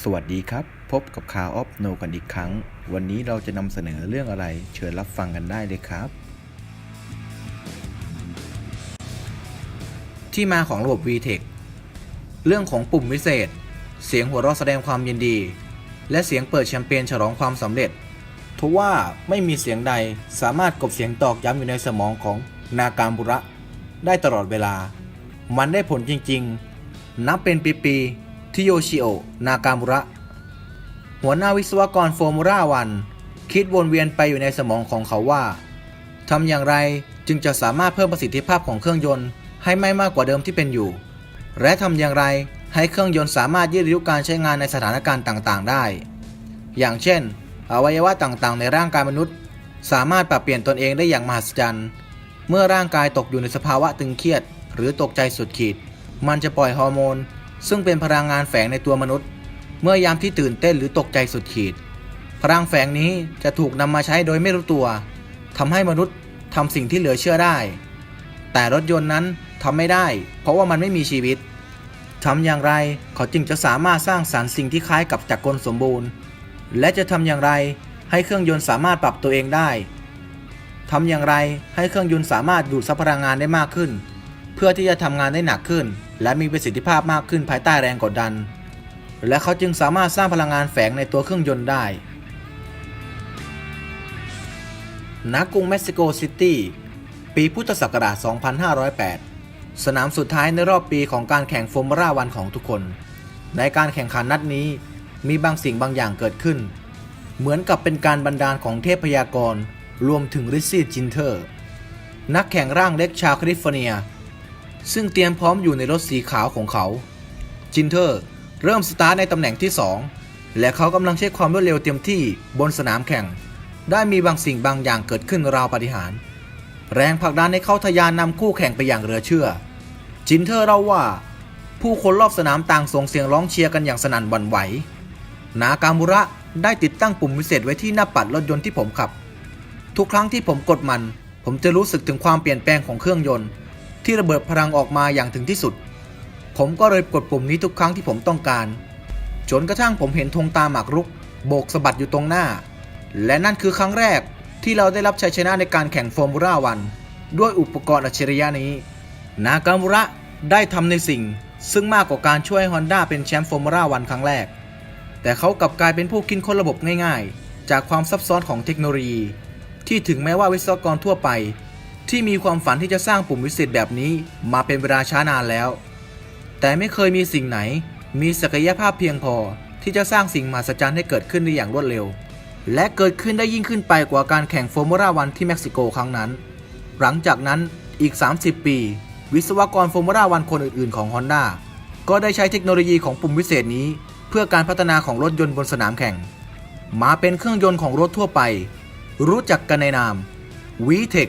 สวัสดีครับ พบกับข่าวออฟโนกันอีกครั้ง วันนี้เราจะนำเสนอเรื่องอะไร เชิญรับฟังกันได้เลยครับ ที่มาของระบบ VTech เรื่องของปุ่มวิเศษ เสียงหัวเราะแสดงความยินดี และเสียงเปิดแชมเปญฉลองความสำเร็จทว่าไม่มีเสียงใดสามารถกบเสียงตอกย้ำอยู่ในสมองของนาการบุระ ได้ตลอดเวลา มันได้ผลจริงๆ นับเป็นปีๆ ที่โยชิโอนากามุระ หัวหน้าวิศวกรฟอร์มูล่าวัน คิดวนเวียนไปอยู่ในสมองของเขาว่าทำอย่างไรจึงจะสามารถเพิ่มประสิทธิภาพของเครื่องยนต์ให้ไม่มากกว่าเดิมที่เป็นอยู่ และทำอย่างไรให้เครื่องยนต์สามารถยืดอายุการใช้งานในสถานการณ์ต่างๆ ได้ อย่างเช่น อวัยวะต่างๆ ในร่างกายมนุษย์ สามารถปรับเปลี่ยนตนเองได้อย่างมหัศจรรย์ เมื่อร่างกายตกอยู่ในสภาวะตึงเครียด หรือตกใจสุดขีด มันจะปล่อยฮอร์โมน ซึ่งเป็นพลังงานแฝงในตัวมนุษย์ เมื่อยามที่ตื่นเต้นหรือตกใจสุดขีด พลังแฝงนี้จะถูกนำมาใช้โดยไม่รู้ตัวทำให้มนุษย์ทำสิ่งที่เหลือเชื่อได้ แต่รถยนต์นั้นทำไม่ได้ เพราะว่ามันไม่มีชีวิตทำอย่างไรเขาจึงจะสามารถสร้างสารรค์สิ่งที่คล้ายกับจักรกลสมบูรณ์ และจะทำอย่างไรให้เครื่องยนต์สามารถปรับตัวเองได้ทำอย่างไรให้เครื่องยนต์สามารถดูดซับพลังงานได้มากขึ้น เพื่อที่จะทำงานได้หนักขึ้น และมีประสิทธิภาพมากขึ้นภายใต้แรงกดดัน และเขาจึงสามารถสร้างพลังงานแฝงในตัวเครื่องยนต์ได้ณกรุงเม็กซิโกซิตี้ปีพุทธศักราช 2508 สนามสุดท้ายในรอบปีของการแข่งฟอร์มูล่าวันของทุกคน ในการแข่งขันนัดนี้มีบางสิ่งบางอย่างเกิดขึ้น เหมือนกับเป็นการบันดาลของเทพยากร รวมถึงริซซี่จินเทอร์ นักแข่งร่างเล็กชาวแคลิฟอร์เนีย ซึ่งเตรียมพร้อมอยู่ในรถสีขาวของเขา จินเทอร์เริ่มสตาร์ทในตำแหน่งที่ 2 และเขากำลังใช้ความรวดเร็วเต็มที่บนสนามแข่ง ได้มีบางสิ่งบางอย่างเกิดขึ้นราวปาฏิหาริย์แรงผลักดันให้เขาทะยานนำคู่แข่งไปอย่างเหลือเชื่อ จินเทอร์เล่าว่า ผู้คนรอบสนามต่างส่งเสียงร้องเชียร์กันอย่างสนั่นหวั่นไหว นากามุระได้ติดตั้งปุ่มวิเศษไว้ที่หน้าปัดรถยนต์ที่ผมขับ ทุกครั้งที่ผมกดมัน ผมจะรู้สึกถึงความเปลี่ยนแปลงของเครื่องยนต์ ที่ระเบิดพลังออกมาอย่างถึงที่สุด ผมก็เลยกดปุ่มนี้ทุกครั้งที่ผมต้องการ จนกระทั่งผมเห็นธงตาหมากรุก โบกสะบัดอยู่ตรงหน้า และนั่นคือครั้งแรกที่เราได้รับชัยชนะในการแข่งฟอร์มูล่าวัน ด้วยอุปกรณ์อัจฉริยะนี้ นากามุระได้ทำในสิ่ง ซึ่งมากกว่าการช่วยฮอนด้าเป็นแชมป์ฟอร์มูล่าวันครั้งแรก แต่เขากลับกลายเป็นผู้คิดค้นระบบง่ายๆ จากความซับซ้อนของเทคโนโลยี ที่ถึงแม้ว่าวิศวกรทั่วไป ที่มีความฝันที่จะสร้างปุ่มวิเศษแบบนี้มาเป็นเวลาช้านานแล้ว แต่ไม่เคยมีสิ่งไหน มีศักยภาพเพียงพอที่จะสร้างสิ่งมหัศจรรย์ให้เกิดขึ้นได้อย่างรวดเร็ว และเกิดขึ้นได้ยิ่งขึ้นไปกว่าการแข่งฟอร์มูล่าวันที่เม็กซิโกครั้งนั้น หลังจากนั้นอีก 30 ปี วิศวกรฟอร์มูล่าวันคนอื่นๆของ Honda ก็ได้ใช้เทคโนโลยีของปุ่มวิเศษนี้ เพื่อการพัฒนาของรถยนต์บนสนามแข่ง มาเป็นเครื่องยนต์ของรถทั่วไป รู้จักกันในนาม VTEC